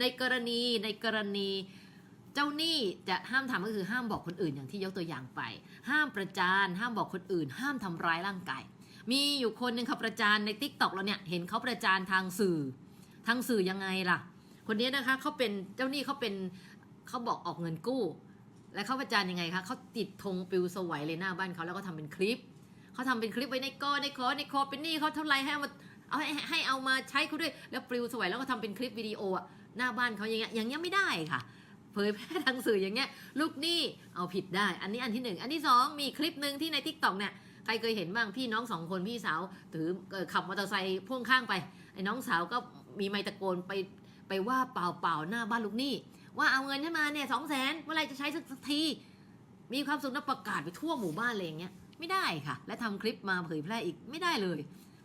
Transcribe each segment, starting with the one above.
ในกรณีในกรณีเจ้าหนี้จะห้ามทำก็คือห้ามบอกคนอื่นอย่างที่ยกตัวอย่างไป ห้ามประจานห้ามบอกคนอื่น ห้ามทำร้ายร่างกายมีอยู่คนหนึ่งเขาประจานในทิกตอกเราเนี่ยเห็นเขาประจานทางสื่อ ทางสื่อยังไงล่ะ คนนี้นะคะเขาเป็นเจ้าหนี้เขาเป็นเขาบอกออกเงินกู้ และเขาประจานยังไงคะเขาติดธงปิวสวัยเลยหน้าบ้านเขาแล้วก็ทำเป็นคลิปเขาทำเป็นคลิปไว้ในกอในคอในคอเป็นหนี้เขาเท่าไหรให้มา เอาให้ให้เอามาใช้เขาด้วยแล้วปลิวสวยแล้วก็ทำเป็นคลิปวิดีโออะหน้าบ้านเขาอย่างเงี้ยอย่างเงี้ยไม่ได้ค่ะ เผยแพร่ทางสื่ออย่างเงี้ยลูกหนี้เอาผิดได้ อันนี้อันที่หนึ่งอันที่สองมีคลิปหนึ่งที่ในทิกตอกเนี่ยใครเคยเห็นบ้างพี่น้องสองคนพี่สาวถือขับมอเตอร์ไซค์พ่วงข้างไปไอ้น้องสาวก็มีไมตะโกนไปไปว่าเปล่าเปล่าหน้าบ้านลูกหนี้ ว่าเอาเงินให้มาเนี่ยสองแสนเมื่อไรจะใช้สักที มีความสุขนะประกาศไปทั่วหมู่บ้านเลยอย่างเงี้ยไม่ได้ค่ะ และทำคลิปมาเผยแพร่อีกไม่ได้เลย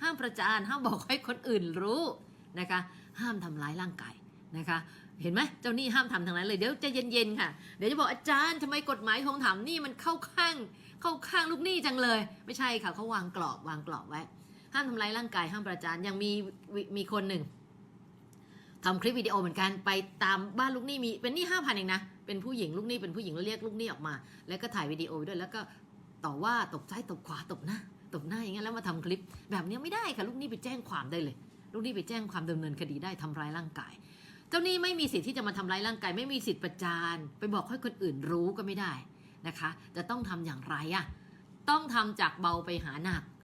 ห้ามประจานห้ามบอกให้คนอื่นรู้นะคะ ห้ามทำร้ายร่างกายนะคะ เห็นไหมเจ้าหนี้ห้ามทำทางนั้นเลยเดี๋ยวจะเย็นๆค่ะ เดี๋ยวจะบอกอาจารย์ทำไมกฎหมายทวงถามนี้มันเข้าข้างเข้าข้างลูกหนี้จังเลย ไม่ใช่ค่ะเขาวางกรอบวางกรอบไว้ ห้ามทำร้ายร่างกายห้ามประจานยังมีมีคนหนึ่งทำคลิปวิดีโอเหมือนกันไปตามบ้านลูกหนี้มีเป็นหนี้ห้าพันเองนะเป็นผู้หญิงลูกหนี้เป็นผู้หญิงแล้วเรียกลูกหนี้ออกมา แล้วก็ถ่ายวิดีโอด้วยแล้วก็ต่อว่าตบซ้ายตบขวาตบหน้า งี้ยแล้วมาทำคลิปแบบนี้ไม่ได้ค่ะลูกหนี้ไปแจ้งความได้เลย ลูกหนี้ไปแจ้งความดำเนินคดีได้ทำร้ายร่างกาย เจ้าหนี้ไม่มีสิทธิ์ที่จะมาทำร้ายร่างกาย ไม่มีสิทธิ์ประจานไปบอกให้คนอื่นรู้ก็ไม่ได้นะคะ จะต้องทำอย่างไรอะต้องทำจากเบาไปหาหนัก